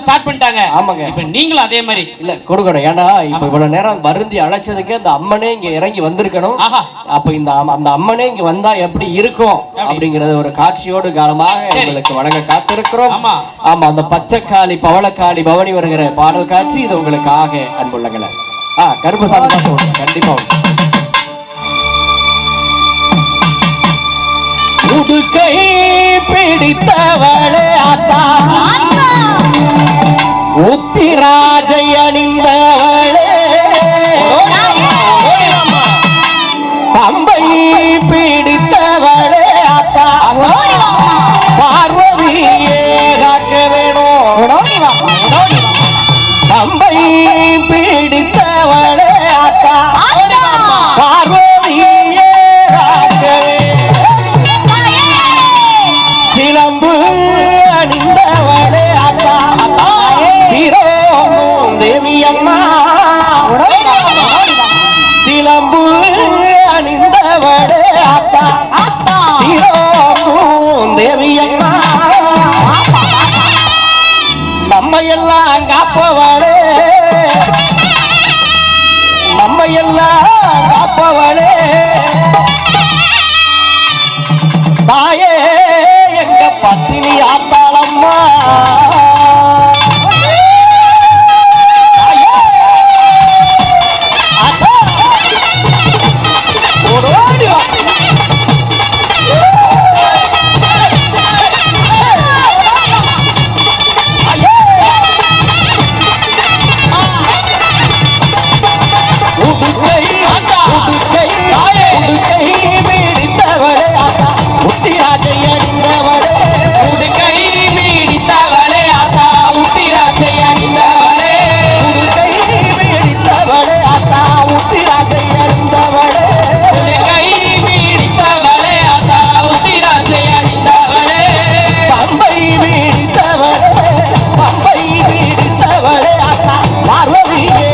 Start பண்ணிட்டாங்க. நேரம் வருந்தி அழைச்சதுக்கு அம்மனே இறங்கி வந்திருக்கணும். அப்ப இந்த அம்மனே இங்க வந்தா எப்படி இருக்கும் அப்படிங்கறது ஒரு காட்சியோடு காலமாக உங்களுக்கு வழங்க காத்திருக்கிறோம். ஆமா. அந்த பச்சைக்காளி பவளக்காளி பவனி வருகிற பாடல் காட்சி இது உங்களுக்காக அன்புள்ளங்களை. ஆஹ் கருப்பசாமி கண்டிப்பா உடுக்கை பிடித்தவளே. நம்மையெல்லாம் காப்பவாளே. நம்மையெல்லாம் காப்பவாளே. தாயே எங்க பத்தினி ஆத்தாளம்மா. Barueri.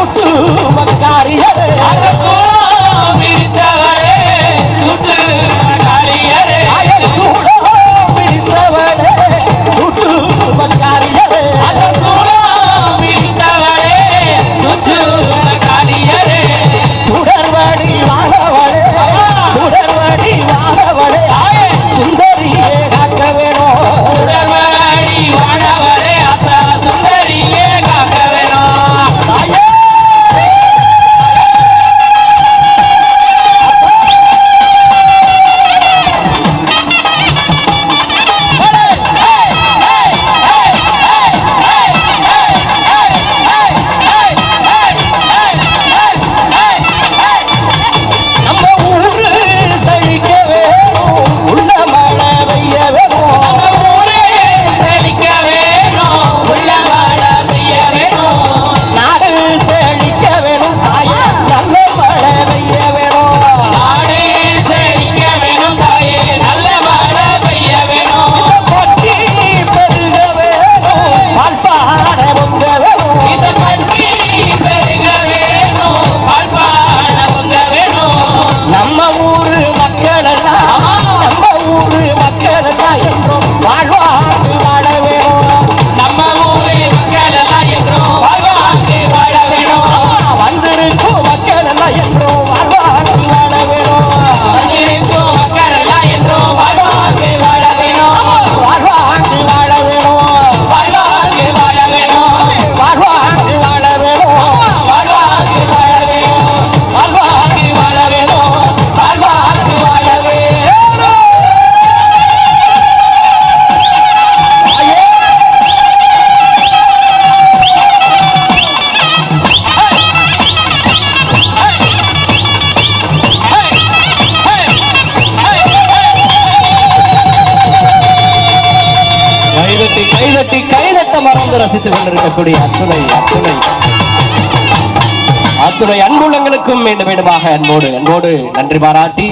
ஒட்டு மக்காரியே தட்டி கைதட்ட மறந்து ரசித்துக் கொண்டிருக்கக்கூடிய அத்துணை அத்துணை. அத்துணை அன்புள்ளங்களுக்கும் மீண்டும் மீண்டுமாக அன்போடு அன்போடு நன்றி பாராட்டி